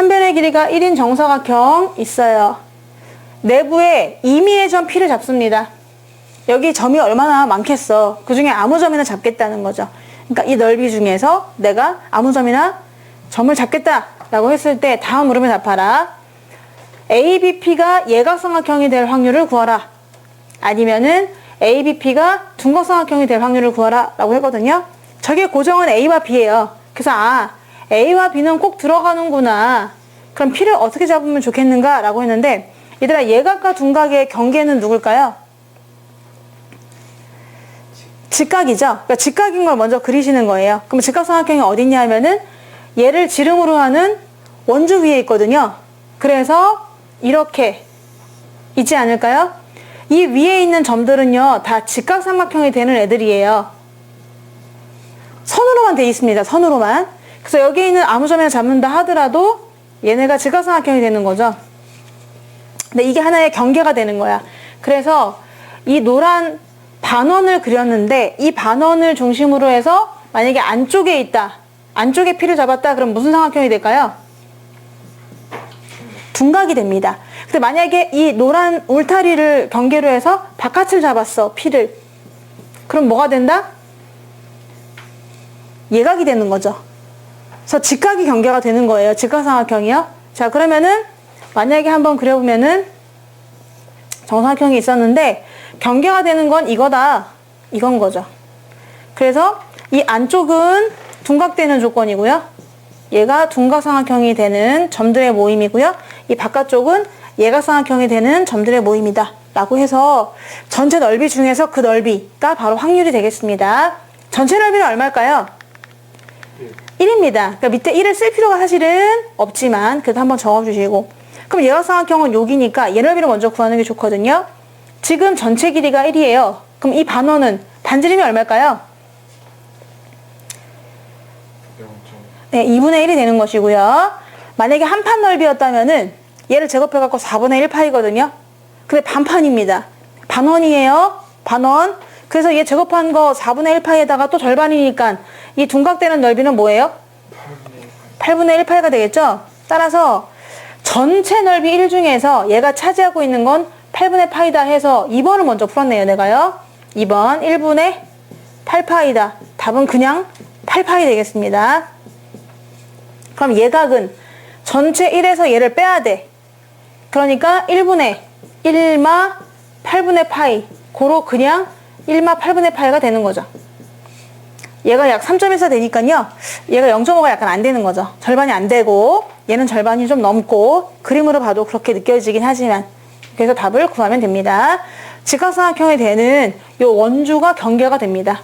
한 변의 길이가 1인 정사각형 있어요. 내부에 임의의 점 P를 잡습니다. 여기 점이 얼마나 많겠어. 그 중에 아무 점이나 잡겠다는 거죠. 그러니까 이 넓이 중에서 내가 아무 점이나 점을 잡겠다라고 했을 때 다음 물음에 답하라. ABP가 예각삼각형이 될 확률을 구하라. 아니면은 ABP가 둔각삼각형이 될 확률을 구하라 라고 했거든요. 저게 고정은 A와 B예요. 그래서 아 A와 B는 꼭 들어가는구나. 그럼 P를 어떻게 잡으면 좋겠는가 라고 했는데 얘들아 예각과 둔각의 경계는 누굴까요? 직각이죠. 그러니까 직각인 걸 먼저 그리시는 거예요. 그럼 직각삼각형이 어디 있냐 하면은 얘를 지름으로 하는 원주 위에 있거든요. 그래서 이렇게 있지 않을까요? 이 위에 있는 점들은요, 다 직각삼각형이 되는 애들이에요. 선으로만 돼 있습니다. 선으로만. 그래서 여기 있는 아무 점이나 잡는다 하더라도 얘네가 직각삼각형이 되는 거죠. 근데 이게 하나의 경계가 되는 거야. 그래서 이 노란 반원을 그렸는데 이 반원을 중심으로 해서 만약에 안쪽에 있다. 안쪽에 피를 잡았다. 그럼 무슨 삼각형이 될까요? 둔각이 됩니다. 근데 만약에 이 노란 울타리를 경계로 해서 바깥을 잡았어. 피를. 그럼 뭐가 된다? 예각이 되는 거죠. 그래서 직각이 경계가 되는 거예요. 직각삼각형이요. 자, 그러면은 만약에 한번 그려보면은 정사각형이 있었는데 경계가 되는 건 이거다. 이건 거죠. 그래서 이 안쪽은 둔각되는 조건이고요. 얘가 둔각삼각형이 되는 점들의 모임이고요. 이 바깥쪽은 예각삼각형이 되는 점들의 모임이다. 라고 해서 전체 넓이 중에서 그 넓이가 바로 확률이 되겠습니다. 전체 넓이는 얼마일까요? 1입니다. 그러니까 밑에 1을 쓸 필요가 사실은 없지만 그래도 한번 적어주시고 그럼 예각삼각형은 여기니까 얘 넓이를 먼저 구하는 게 좋거든요. 지금 전체 길이가 1이에요. 그럼 이 반원은 반지름이 얼마일까요? 네, 2분의 1이 되는 것이고요. 만약에 한 판 넓이였다면은 얘를 제곱해갖고 4분의 1파이거든요. 근데 반판입니다. 반원이에요. 반원. 그래서 얘 제곱한 거 4분의 1 파이에다가 또 절반이니까 이 둔각되는 넓이는 뭐예요? 8분의 1 파이가 되겠죠? 따라서 전체 넓이 1 중에서 얘가 차지하고 있는 건 8분의 파이다 해서 2번을 먼저 풀었네요, 내가요. 2번 1분의 8파이다. 답은 그냥 8파이 되겠습니다. 그럼 예각은 전체 1에서 얘를 빼야 돼. 그러니까 1분의 1마 8분의 파이. 고로 그냥 1마 8분의 파이가 되는 거죠. 얘가 약 3.14 되니까요. 얘가 0.5가 약간 안 되는 거죠. 절반이 안 되고 얘는 절반이 좀 넘고 그림으로 봐도 그렇게 느껴지긴 하지만 그래서 답을 구하면 됩니다. 직각삼각형이 되는 요 원주가 경계가 됩니다.